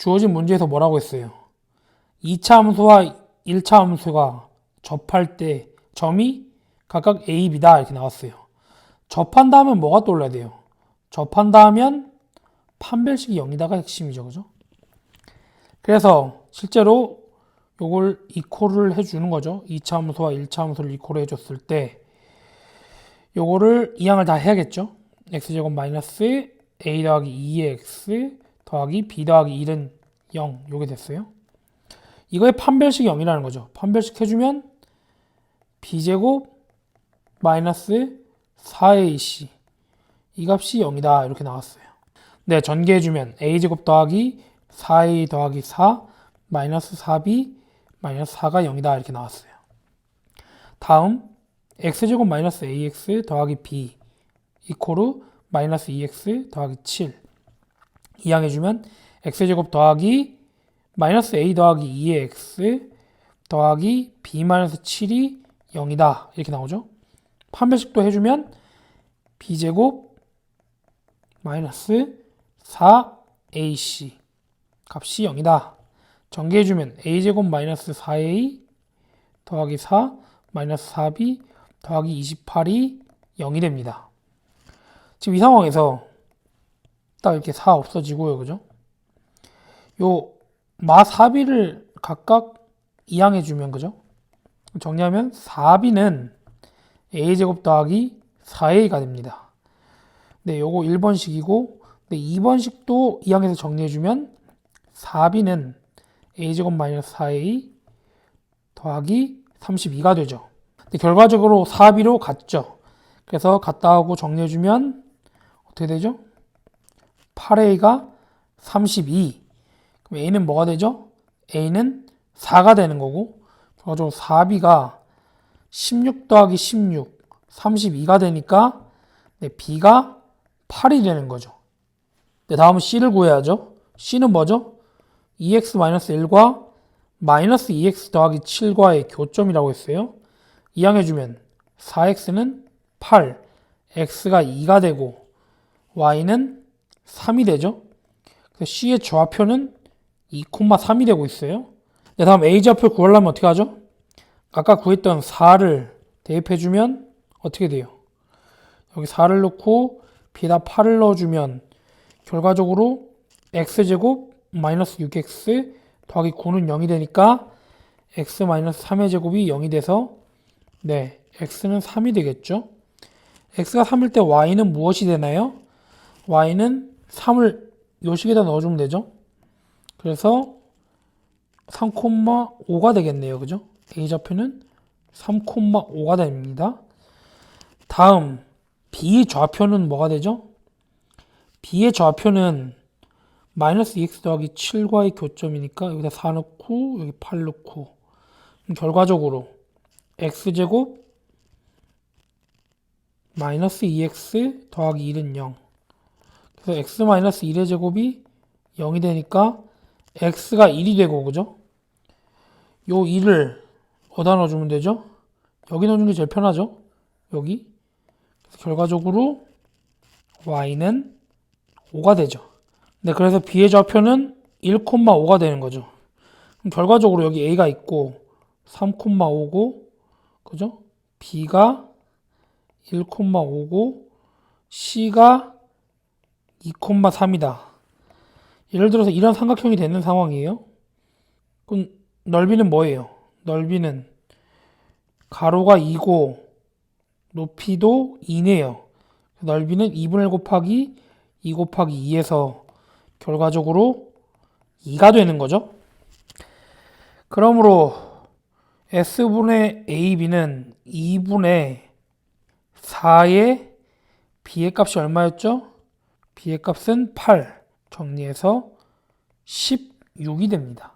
주어진 문제에서 뭐라고 했어요? 2차 함수와 1차 함수가 접할 때 점이 각각 A, B다 이렇게 나왔어요. 접한다 하면 뭐가 떠올라야 돼요? 접한다 하면 판별식이 0이다가 핵심이죠. 그죠? 그래서 실제로 요걸 이코를 해주는 거죠. 2차 함수와 1차 함수를 이코를 해줬을 때 요거를 이항을 다 해야겠죠. x제곱 마이너스 a 더하기 2의 x 더하기 b 더하기 1은 0 요게 됐어요. 이거의 판별식이 0이라는 거죠. 판별식 해주면 b제곱 마이너스 4ac 이 값이 0이다 이렇게 나왔어요. 네, 전개해주면 a제곱 더하기 4a 더하기 4 마이너스 4b 마이너스 4가 0이다 이렇게 나왔어요. 다음 x제곱 마이너스 ax 더하기 b 이코르 마이너스 2x 더하기 7 이항해주면 x제곱 더하기 마이너스 a 더하기 2의 x 더하기 b 마이너스 7이 0이다 이렇게 나오죠. 판별식도 해주면 b제곱 마이너스 4ac 값이 0이다. 전개해주면 a제곱 마이너스 4a 더하기 4 마이너스 4b 더하기 28이 0이 됩니다. 지금 이 상황에서 딱 이렇게 4 없어지고요. 그죠? 요마 4b를 각각 이항해 주면 그죠? 정리하면 4b는 a제곱 더하기 4a가 됩니다. 네, 요거 1번식이고 네, 2번식도 이항해서 정리해 주면 4b는 a제곱 마이너스 4a 더하기 32가 되죠. 근데 결과적으로 4b로 갔죠. 그래서 갔다 하고 정리해 주면 어떻게 되죠? 8a가 32. 그럼 a는 뭐가 되죠? a는 4가 되는 거고 결과적으로 4b가 16 더하기 16, 32가 되니까 네, b가 8이 되는 거죠. 네, 다음은 c를 구해야죠. c는 뭐죠? 2x-1과 마이너스 2x 더하기 7과의 교점이라고 했어요. 이항해주면 4x는 8, x가 2가 되고 y는 3이 되죠. 그래서 c의 좌표는 2,3이 되고 있어요. 네, 다음 a 좌표 구하려면 어떻게 하죠? 아까 구했던 4를 대입해주면 어떻게 돼요? 여기 4를 넣고 b에다 8을 넣어주면 결과적으로 x제곱 마이너스 6x 더하기 9는 0이 되니까 x 마이너스 3의 제곱이 0이 돼서 네, x는 3이 되겠죠. x가 3일 때 y는 무엇이 되나요? y는 3을 요 식에다 넣어주면 되죠. 그래서 3,5가 되겠네요. 그죠? a 좌표는 3,5가 됩니다. 다음 b의 좌표는 뭐가 되죠? b의 좌표는 마이너스 2x 더하기 7과의 교점이니까 여기다 4 넣고 여기 8 넣고 결과적으로 x제곱 마이너스 2x 더하기 1은 0 그래서 x 마이너스 1의 제곱이 0이 되니까 x가 1이 되고 그죠? 요 1을 어디다 넣어주면 되죠? 여기 넣어주는 게 제일 편하죠? 여기 결과적으로 y는 5가 되죠. 네, 그래서 b의 좌표는 1,5가 되는 거죠. 결과적으로 여기 a가 있고 3,5고 그죠? b가 1,5고 c가 2,3이다. 예를 들어서 이런 삼각형이 되는 상황이에요. 그럼 넓이는 뭐예요? 넓이는 가로가 2고 높이도 2네요. 넓이는 2분의 1 곱하기 2 곱하기 2에서 결과적으로 2가 되는 거죠. 그러므로 S분의 AB는 2분의 4의 B의 값이 얼마였죠? B의 값은 8 정리해서 16이 됩니다.